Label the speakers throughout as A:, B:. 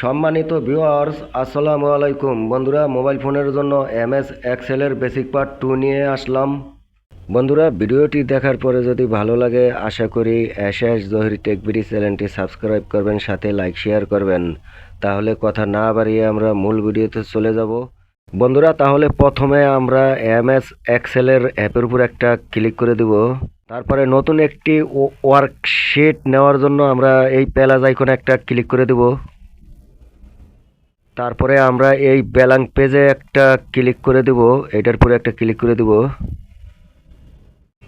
A: সম্মানিত ভিউয়ার্স, আসসালামু আলাইকুম। বন্ধুরা, মোবাইল ফোনের জন্য এম এস এক্সেলের বেসিক পার্ট টু নিয়ে আসলাম। বন্ধুরা, ভিডিওটি দেখার পরে যদি ভালো লাগে, আশা করি এস এস জহির টেকবিডি চ্যানেলটি সাবস্ক্রাইব করবেন, সাথে লাইক, শেয়ার করবেন। তাহলে কথা না বাড়িয়ে আমরা মূল ভিডিওতে চলে যাব। বন্ধুরা, তাহলে প্রথমে আমরা এম এস এক্সেলের অ্যাপের উপর একটা ক্লিক করে দিব। তারপরে নতুন একটি ওয়ার্কশিট নেওয়ার জন্য আমরা এই প্যালাজ আইকনে একটা ক্লিক করে দিব। তারপরে আমরা এই ব্যালাঙ্ক পেজে একটা ক্লিক করে দেব। এটার পরে একটা ক্লিক করে দেব।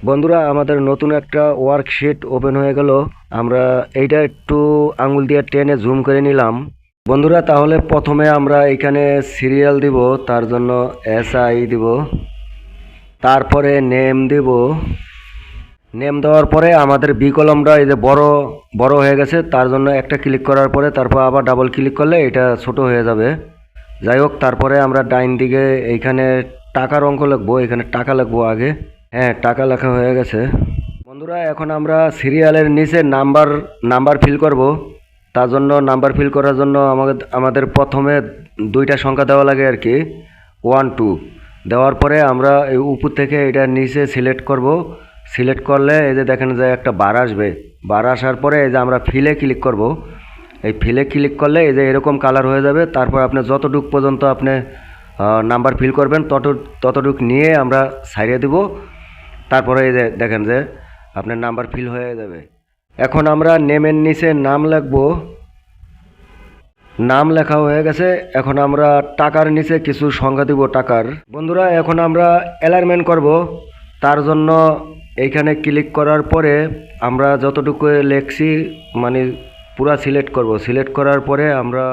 A: বন্ধুরা, আমাদের নতুন একটা ওয়ার্কশিট ওপেন হয়ে গেল। আমরা এইটা একটু আঙুল দিয়ে টেনে জুম করে নিলাম। বন্ধুরা, তাহলে প্রথমে আমরা এখানে সিরিয়াল দিব, তার জন্য এস আই দিব। তারপরে নেম দিব। নেম দেওয়ার পরে আমাদের বি কলমটা এই যে বড় বড় হয়ে গেছে, তার জন্য একটা ক্লিক করার পরে তারপর আবার ডাবল ক্লিক করলে এটা ছোট হয়ে যাবে। যাই হোক, তারপরে আমরা ডাইন দিকে এইখানে টাকার অঙ্ক লিখব, এখানে টাকা লিখব আগে। হ্যাঁ টাকা লেখা হয়ে গেছে। বন্ধুরা, এখন আমরা সিরিয়ালের নিচে নাম্বার নাম্বার ফিল করব। তার জন্য নাম্বার ফিল করার জন্য আমাদের আমাদের প্রথমে দুইটা সংখ্যা দেওয়া লাগে আর কি। ওয়ান টু দেওয়ার পরে আমরা এই উপর থেকে এটা নিচে সিলেক্ট করব। সিলেক্ট করলে এই যে দেখেন যে একটা বার আসবে। বার আসার পরে এই যে আমরা ফিলে ক্লিক করব। এই ফিলে ক্লিক করলে এই যে এরকম কালার হয়ে যাবে। তারপর আপনি যতটুক পর্যন্ত আপনি নাম্বার ফিল করবেন তত ততটুক নিয়ে আমরা সাইডে দিব। তারপরে এই যে দেখেন যে আপনার নাম্বার ফিল হয়ে যাবে। এখন আমরা নেমের নিচে নাম লিখব। নাম লেখা হয়ে গেছে। এখন আমরা টাকার নিচে কিছু সংখ্যা দিব, টাকার। বন্ধুরা, এখন আমরা অ্যালাইনমেন্ট করব। তার জন্য এইখানে ক্লিক করার পরে আমরা যতটুকু লেখছি মানে পুরা সিলেক্ট করব। সিলেক্ট করার পরে আমরা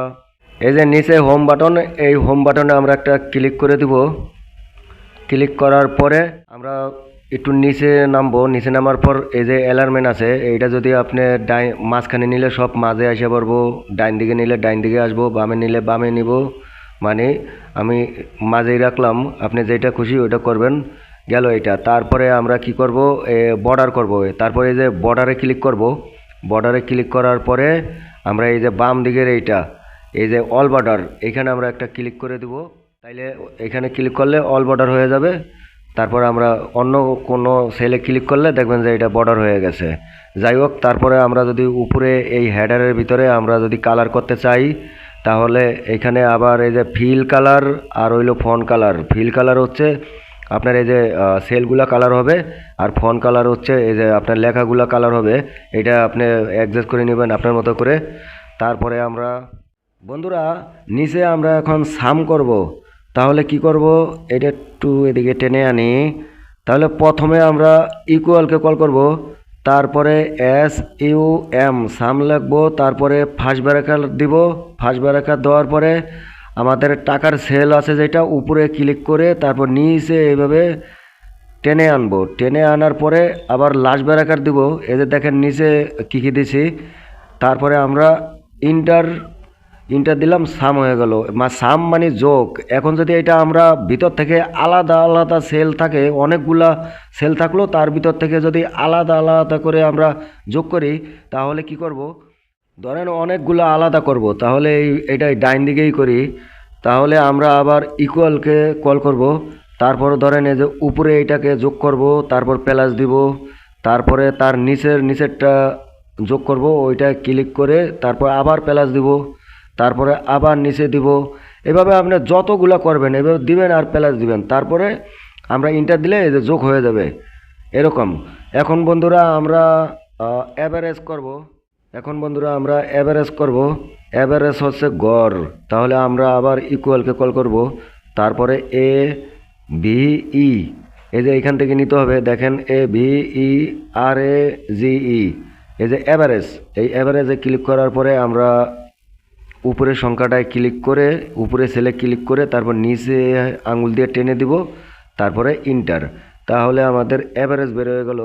A: এই যে নিচে হোম বাটন এই হোম বাটনে আমরা একটা ক্লিক করে দিব। ক্লিক করার পরে আমরা একটু নিচে নামবো। নিচে নামার পর এই যে অ্যালার্মেন্ট আছে, এইটা যদি আপনি ডাই, মাঝখানে নিলে সব মাঝে আসে পারব ডাইন দিকে নিলে ডাইন দিকে আসব, বামে নিলে বামে নিব। মানে আমি মাঝেই রাখলাম। আপনি যেটা খুশি ওইটা করবেন। গেল এটা। তারপরে আমরা কি করব? বর্ডার করব। তারপরে এই যে বর্ডারে ক্লিক করব। বর্ডারে ক্লিক করার পরে আমরা এই যে বাম দিকের এইটা, এই যে অল বর্ডার এখানে আমরা একটা ক্লিক করে দেব। তাইলে এখানে ক্লিক করলে অল বর্ডার হয়ে যাবে। তারপরে আমরা অন্য কোনো সেলে ক্লিক করলে দেখবেন যে এটা বর্ডার হয়ে গেছে। যাই হোক, তারপরে আমরা যদি উপরে এই হেডারের ভিতরে আমরা যদি কালার করতে চাই, তাহলে এখানে আবার এই যে ফিল কালার আর হইল ফন কালার ফিল কালার হচ্ছে আপনার এই যে সেলগুলা কালার হবে আর ফোন কালার হচ্ছে এই যে আপনার লেখাগুলা কালার হবে, এটা আপনি অ্যাডজাস্ট করে নেবেন আপনার মতো করে। তারপরে আমরা, বন্ধুরা, নিচে আমরা এখন সাম করব। তাহলে কি করব? এটা একটু এদিকে টেনে আনি। তাহলে প্রথমে আমরা ইকুয়ালকে কল করব। তারপরে এস ইউ এম সাম লাগবো তারপরে ফার্স্ট ব্যারাকার দিব। ফার্স্ট ব্যারাকার দেওয়ার পরে আমাদের টাকার সেল আছে যেটা, উপরে ক্লিক করে তারপর নিচে এইভাবে টেনে আনব। টেনে আনার পরে আবার লাস্ট ব্যারাকার দিব। এদের দেখেন নিচে কী কী দিছি। তারপরে আমরা ইন্টার ইন্টার দিলাম সাম হয়ে গেল। মা সাম মানে যোগ। এখন যদি এটা আমরা ভিতর থেকে আলাদা আলাদা সেল থাকে, অনেকগুলা সেল থাকল, তার ভিতর থেকে যদি আলাদা আলাদা করে আমরা যোগ করি, তাহলে কি করব? ধরেন অনেকগুলো আলাদা করব, তাহলে এই, এটাই ডাইন দিকেই করি। তাহলে আমরা আবার ইকুয়ালকে কল করব, তারপর ধরেন এই যে উপরে এইটাকে যোগ করব, তারপর প্লাস দিব, তারপরে তার নিচের, নিচেরটা যোগ করব, ওইটা ক্লিক করে তারপর আবার প্লাস দিব, তারপরে আবার নিচে দিব। এভাবে আপনি যতগুলো করবেন, এভাবে দিবেন আর প্লাস দিবেন, তারপরে আমরা ইন্টার দিলে এই যে যোগ হয়ে যাবে। এরকম। এখন বন্ধুরা আমরা অ্যাভারেজ করব। এখন বন্ধুরা আমরা অ্যাভারেজ করব। অ্যাভারেজ হচ্ছে গড়। তাহলে আমরা আবার ইকুয়ালকে কল করব। তারপরে এ ভি ই এই যে এখান থেকে নিতে হবে, দেখেন এ ভি ই আর এ জি ই এই যে অ্যাভারেজ এই অ্যাভারেজে ক্লিক করার পরে আমরা উপরের সংখ্যাটায় ক্লিক করে, উপরে সেলে ক্লিক করে, তারপর নিচে আঙুল দিয়ে টেনে দিব। তারপরে ইন্টার তাহলে আমাদের অ্যাভারেজ বের হয়ে গেল।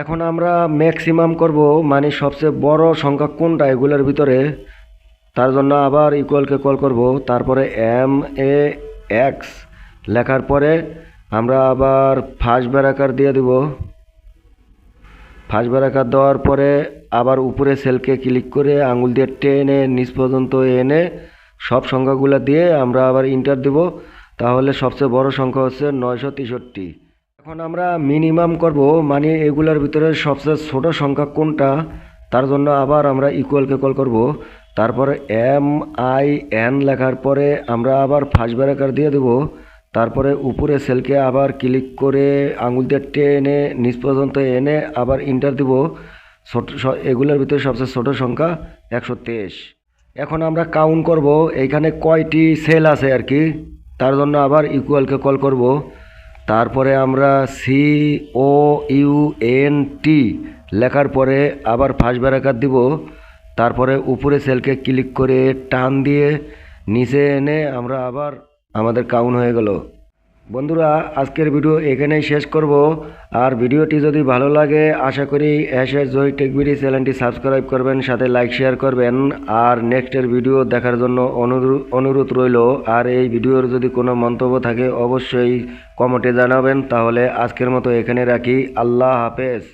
A: এখন আমরা ম্যাক্সিমাম করব মানে সবচেয়ে বড় সংখ্যা কোনটা এগুলোর ভিতরে? তার জন্য আবার ইকুয়ালকে কল করব, তারপরে এম এ এক্স লেখার পরে আমরা আবার ফার্স্ট ব্যারাকার দিয়ে দিব। ফার্স্ট ব্যারাকার দেওয়ার পরে আবার উপরে সেলকে ক্লিক করে আঙুল দিয়ে টেনে নিচ পর্যন্ত এনে সব সংখ্যাগুলো দিয়ে আমরা আবার ইন্টার দেব। তাহলে সবচেয়ে বড় সংখ্যা হচ্ছে নয়শো তেষট্টি। এখন আমরা মিনিমাম করব মানে এগুলোর ভিতরে সবচেয়ে ছোট সংখ্যা কোনটা, তার জন্য আবার আমরা ইকুয়ালকে কল করব। তারপরে এম আই এন লেখার পরে আমরা আবার ফার্স্ট ব্যারাকার দিয়ে দেব। তারপরে উপরে সেলকে আবার ক্লিক করে আঙুল দিয়ে টেনে নিচ পর্যন্ত এনে আবার ইন্টার দিব। ছোট এগুলোর ভিতরে সবচেয়ে ছোট সংখ্যা একশো তেইশ। এখন আমরা কাউন্ট করব এইখানে কয়টি সেল আছে আর কি, তার জন্য আবার ইকুয়ালকে কল করব। তারপরে আমরা C O U N T লেখার পরে আবার ফার্স্ট ব্যারাকার দিব। তারপরে উপরে সেলকে ক্লিক করে টান দিয়ে নিচে এনে আমরা আবার আমাদের কাউন হয়ে গেল। বন্ধুরা, আজকের ভিডিও এখানেই শেষ করব। আর ভিডিওটি যদি ভালো লাগে, আশা করি এসে জয় টেকবিডি চ্যানেলটি সাবস্ক্রাইব করবেন, সাথে লাইক, শেয়ার করবেন। আর নেক্সটের ভিডিও দেখার জন্য অনুরোধ রইল। আর এই ভিডিওর যদি কোনো মন্তব্য থাকে, অবশ্যই কমেন্টে জানাবেন। তাহলে আজকের মতো এখানে রাখি। আল্লাহ হাফেজ।